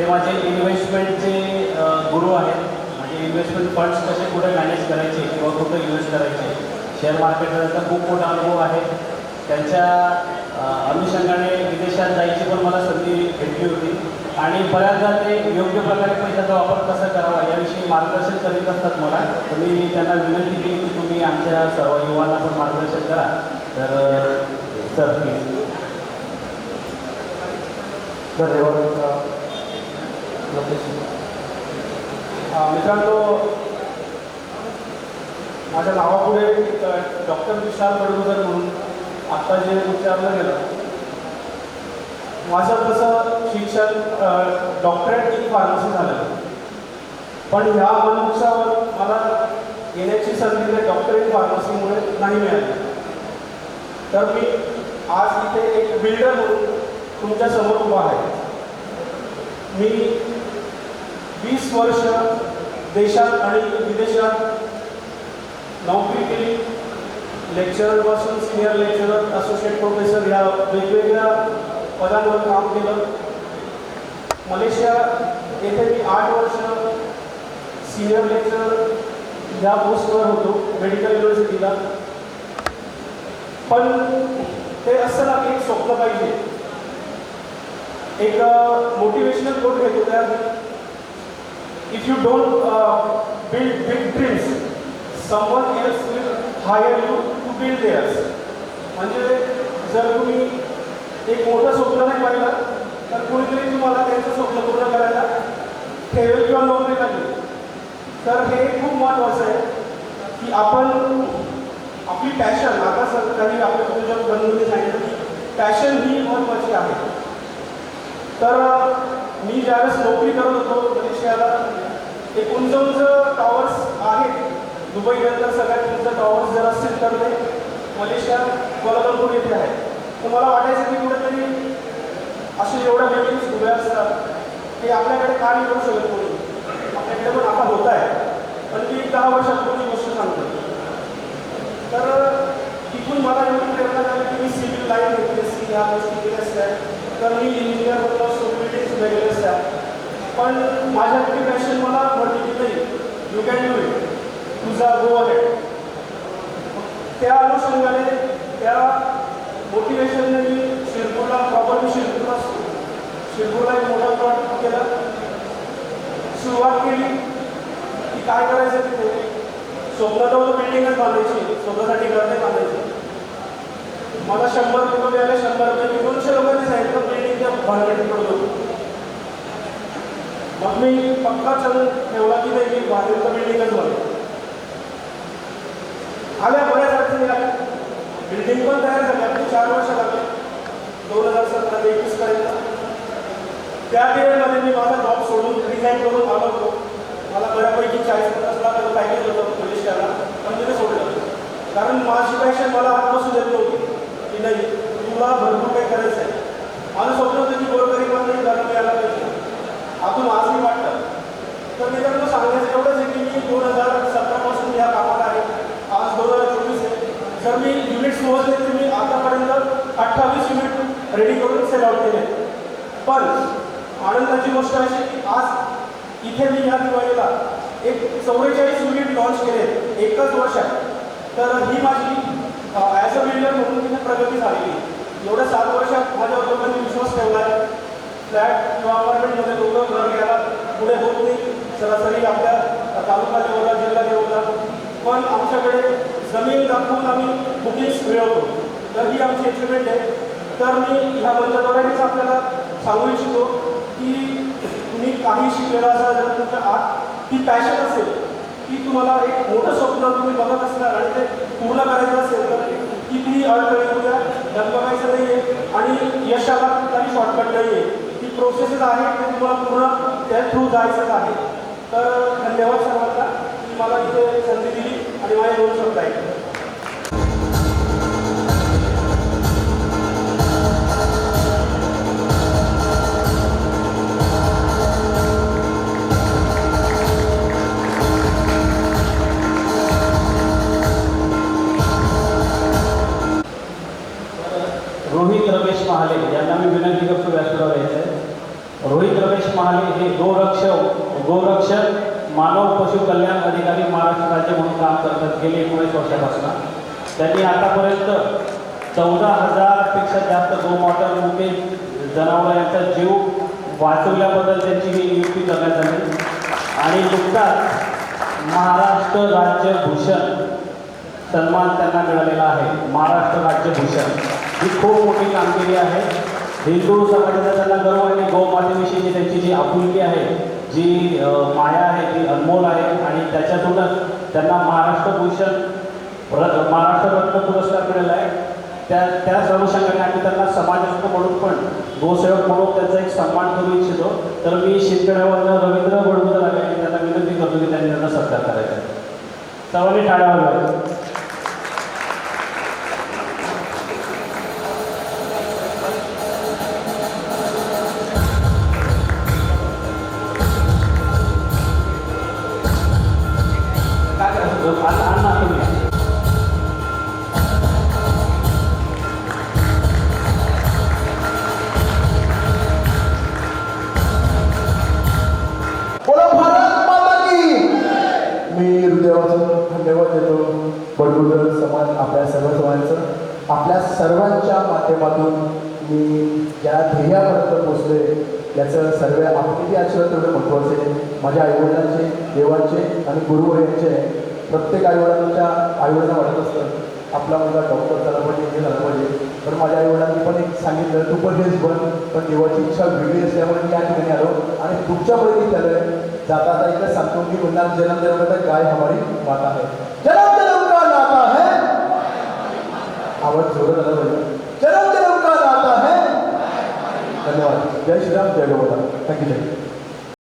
ते माझे इन्व्हेस्टमेंटचे गुरु आहेत. म्हणजे इन्व्हेस्टमेंट फंड्स कसे कुठे मॅनेज करायचे किंवा कुठे इन्व्हेस्ट करायचे शेअर मार्केटचा खूप मोठा अनुभव आहे. त्यांच्या अनुषंगाने विदेशात जायची पण मला संधी भेटली होती. आणि बऱ्याचदा ते योग्य प्रकारे पैशाचा वापर कसा करावा याविषयी मार्गदर्शन करीत असतात मला. तर मी त्यांना विनंती केली की तुम्ही आमच्या सर्व युवांना पण मार्गदर्शन करा. तर सर धन्यवाद. मित्रांनो माझ्या नावापुढे डॉक्टर विशाल बडगुजर म्हणून आत्ता जे उच्चारलं गेलं. माझं तसं शिक्षण डॉक्टरेट इन फार्मसी झालं. पण ह्या मनमुक्षावर मला येण्याची संधी डॉक्टर इन फार्मसीमुळे नाही मिळाली. तर मी आज इथे एक बिल्डर म्हणून तुमच्यासमोर उभा आहे. मी वीस वर्ष देशात आणि विदेशात नोकरी केली. लेक्चरपासून सिनियर लेक्चरर असोसिएट प्रोफेसर या वेगवेगळ्या पदांवर काम केलं. मलेशिया येथे मी आठ वर्ष सिनियर लेक्चरर या पोस्टवर होतो मेडिकल युनिव्हर्सिटीला पण ते असं ना की एक स्वप्न पाहिजे. एक मोटिवेशनल कोट घेतो त्या if you uh, build big dreams, someone else will hire you to build theirs. म्हणजे जर तुम्ही एक मोठं स्वप्न नाही पाहिलं तर कुणीतरी तुम्हाला त्यांचं स्वप्न पूर्ण करायला ठेवेल किंवा नोकरी नाही तर हे खूप महत्त्वाचं आहे की आपण आपली पॅशन आता सर काही आपल्या तुझ्या बंधूंनी सांगितलं की पॅशन ही महत्त्वाची आहे तर मी ज्यावेळेस नोकरी करत होतो मलेशियाला एक उंच उंच टॉवर्स आहेत. दुबईनंतर सगळ्यात उंच टॉवर्स जर असतील तर ते मलेशिया कोलालंपूर येथे आहे तर मला वाटायचं की कुठेतरी असे एवढ्या बिल्डिंग्स उभ्या असतात ते आपल्याकडे का नाही करू शकत कोणी? आपल्याकडे पण आता होत आहे. पण ती दहा वर्षापूर्वी गोष्ट सांगतो. तर तिथून मला एवढी प्रेरणा झाली की मी सिव्हिल लाईन घेतली सी ह्या गोष्टी केल्या असल्या तर मी इंजिनियर होतो. सोबिलिटी सुद्धा असत्या पण माझ्याकडे पॅशन मला म्हणते की नाही यू कॅन डू इट तुझा गो आहे. त्या अनुषंगाने त्या मोटिवेशनने मी शिरपूरला प्रॉपरली शिरपूरला शिरपूरला एक मोठा प्लॉट केला. सुरुवात केली की काय करायचं तिथे? स्वप्न तर होतं बिल्डिंगच बांधायची. स्वतःसाठी घर नाही बांधायची. मला शंभर रुपये मिळाले शंभर रुपये दोनशे लोकांनी सांगितलं बिल्डिंगच्या भानगडीत पडत होतो मग मी पक्का चलन ठेवला की नाही की बाहेर तर बिल्डिंगच आल्या बऱ्याच अडचणी आल्या बिल्डिंग पण तयार झाली आपली चार वर्ष लागले दोन हजार सतरा ते एकवीस पर्यंत. त्या पिरियडमध्ये मी माझा जॉब सोडून रिझाईन करून आलो होतो. मला बऱ्यापैकी चाळीस पन्नास लाख पॅकेज होतं पोलिसला पण मी ते सोडलं कारण माझी पॅशन मला आत्मसून देत होती की नाही तुला भरपूर काही करायचं आहे माझं स्वप्न होतं की नाही घरं मिळायला पाहिजे. आतून आज मी वाटतं. तर मित्रांनो सांगायचं एवढंच आहे की मी दोन हजार सतरापासून या कामात आहे. आज दोन हजार चोवीस आहे. जर मी युनिट्स मोजले तर मी आतापर्यंत अठ्ठावीस युनिट रेडी करून सेल आउट केले. पण आनंदाची गोष्ट अशी की आज इथे मी ह्या दिवाळीला एक चौवेचाळीस युनिट लॉन्च केले. एकच वर्षात तर ही माझी ॲज अ बिल्डर म्हणून तिथे प्रगती झालेली एवढ्या सात वर्षात माझ्यावर लोकांनी विश्वास ठेवला आहे फ्लॅट किंवा अपार्टमेंटमध्ये लोक घर घ्यायला पुढे होत नाही. सरासरी आपल्या तालुका लेवलला जिल्हा लेवलला. पण आमच्याकडे जमीन दाखवून आम्ही बुकिंग्स मिळवतो. तर ही आमची अचिव्हमेंट आहे. तर मी ह्या मंचाद्वारेच आपल्याला सांगू इच्छितो की तुम्ही काही शिकलेला असाल जर तुमच्या आत ती पॅशन असेल की तुम्हाला एक मोठं स्वप्न तुम्ही बघत असणार आणि ते पूर्ण करायचं असेल तर कितीही अडचणी उद्या बघायचं नाही आहे आणि यशाला काही शॉर्टकट नाही आहे प्रोसेसेस प्रोसेसच आहे ते तुम्हाला पूर्ण त्या थ्रू जायचंच आहे. तर धन्यवाद सर्वांना. की मला इथे संधी दिली आणि माझे दोन शब्द आहे रोहित रमेश महाले यांना मी विनंती करतो व्यासपीठावर यायचं आहे रोहित महाले हे गोरक्षक गोरक्षक मानव पशु कल्याण अधिकारी महाराष्ट्र राज्य म्हणून काम करतात. गेले एकोणीस वर्षापासून. त्यांनी आतापर्यंत चौदा हजारपेक्षा जास्त गोमाता मुके जनावरांचा जीव वाचवल्याबद्दल त्यांची ही नियुक्ती करण्यात आली. आणि नुकताच महाराष्ट्र राज्य भूषण सन्मान त्यांना मिळालेला आहे. महाराष्ट्र राज्य भूषण ही खूप मोठी कामगिरी आहे. हिंदू समाजाचा त्यांना गर्व आहे आणि गौमातेविषयीची त्यांची जी आपुलकी आहे जी माया आहे ती अनमोल आहे आणि त्याच्यातूनच त्यांना महाराष्ट्र भूषण र- महाराष्ट्र रत्न पुरस्कार मिळाला आहे. त्या त्याच अनुषंगाने आम्ही त्यांना समाजरत्न म्हणून पण गोसेवक म्हणून त्यांचा एक सन्मान करू इच्छितो. तर मी शेतकऱ्यावरनं रवींद्र बडगुजर आले आणि त्यांना विनंती करतो की त्यांनी त्यांना सत्कार करायचा सर्वांनी टाळावं लागेल आपल्या सर्वांच्या माध्यमातून मी ज्या ध्येयापर्यंत पोचले याचं सर्व आपली आशीर्वाद तेवढं महत्त्वाचे आहे. माझ्या आईवडिलांचे देवांचे आणि गुरु यांचे प्रत्येक आईवडिलांच्या आईवडिलांना वाटत असतं आपला मुलगा डॉक्टर झाला पाहिजे हे झालं पाहिजे. तर माझ्या आईवडिलांनी पण एक सांगितलं तू पण हेच बन. पण देवाची इच्छा वेगळी असल्यामुळे मी या ठिकाणी आलो आणि तुमच्यामुळे मी त्याला जाता आता एकच सांगतो की म्हणणार जन्म जन्म गाय हमारी माता आहे जन्म आवाज जोरात आला पाहिजे. जन्म जन्म का नाता है? धन्यवाद. जय श्रीराम जय Gopal thank you thank you